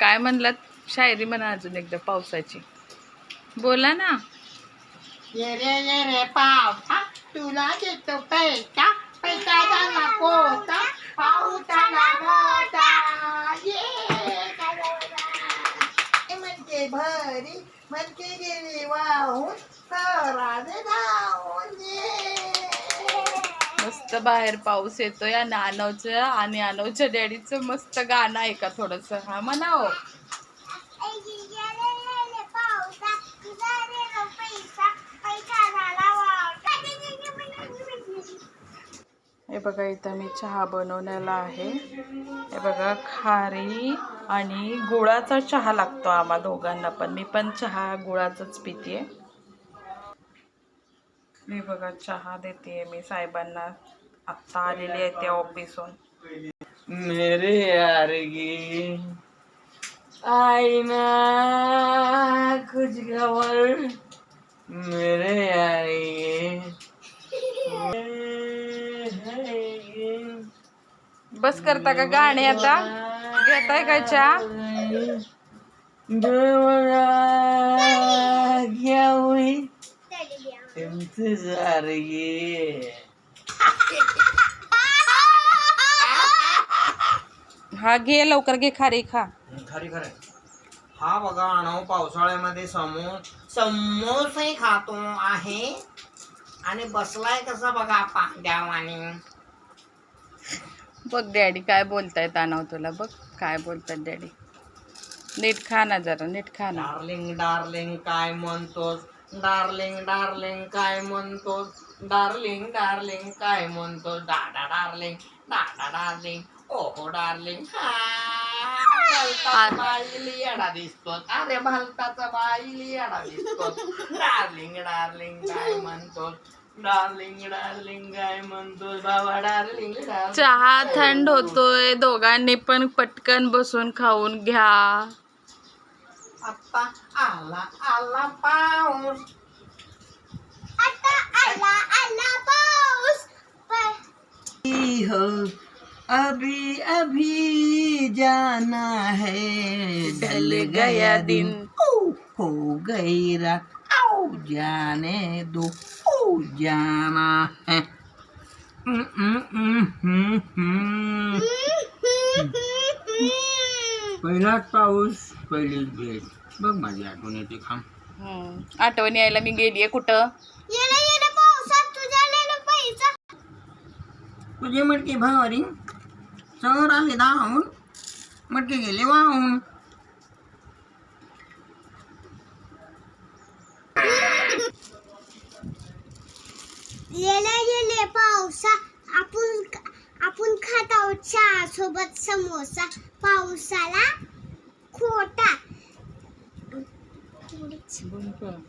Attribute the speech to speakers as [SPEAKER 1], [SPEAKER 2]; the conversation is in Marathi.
[SPEAKER 1] काय म्हणलात? शायरी म्हणा अजून एकदा पावसाची. बोला ना.
[SPEAKER 2] ये रे ये रे पावसा. तुला देतो पैसा. पैसा झाला कोता पाऊसाला मोठा ये म्हणते भरी म्हणते गेली वाहून. कराने
[SPEAKER 1] मस्त बाहेर पाऊस येतोय आणि आनवचं आणि आनवच्या डॅडीचं मस्त गाणं आहे का थोडस? हा म्हणा हे बघा इथं मी चहा बनवलेला आहे. हे बघा खारी आणि गुळाचा चहा लागतो आम्हा दोघांना पण. मी पण चहा गुळाचाच पिते मी बघा चहा देते मी साहेबांना. आत्ता आलेली आहे त्या ऑफिसून
[SPEAKER 3] मेरे यार की आईना कुछ खबर मेरे यार की
[SPEAKER 1] बस करता का गाणे आता? घेताय का चहा?
[SPEAKER 3] क्या हुई इंतजार ये
[SPEAKER 1] हा घे लवकर घे खारी खा.
[SPEAKER 2] खरी खरं. हा बघा अणव पावसाळ्यामध्ये समो समोसे खातो आहे. आणि बसलाय कसा बघा पांड्यावानी
[SPEAKER 1] बघ डॅडी काय बोलतायत आणव तुला. बघ काय बोलतात डॅडी. नीट खा ना जरा नीट खा ना.
[SPEAKER 2] डार्लिंग डार्लिंग काय म्हणतोस? डार्लिंग डार्लिंग काय म्हणतोस डार्लिंग डार्लिंग काय म्हणतोस डाडा डार्लिंग डाडा डार्लिंग ओहो डार्लिंग. भलताचा बाईल येडा दिसतोस अरे भलताचा बाईल येडा दिसतोस डार्लिंग डार्लिंग काय म्हणतोस डार्लिंग डार्लिंग काय म्हणतोस बाबा डार्लिंग डार्लिंग.
[SPEAKER 1] चहा थंड होतोय. दोघांनी पण पटकन बसून खाऊन घ्या.
[SPEAKER 2] आता आला आला पाऊस
[SPEAKER 3] हो अभी अभी जाना है
[SPEAKER 1] ढल गया दिन
[SPEAKER 3] ओ, हो गई रात आओ जाने दो ओ जाना है हम्म, हम्म, हम्म. पहिलाच पाऊस पहिलीच भेट. बघ माझी आठवण येते खांब
[SPEAKER 1] हम्म. आठवण यायला मी गेलीये कुठं?
[SPEAKER 3] तुझे मटके भावारी सर आले धावून मटके गेले वाहून.
[SPEAKER 4] येले येले पावसा. आपण आपण खात आहोत चहा सोबत समोसा. पावसाला খাচ্ছি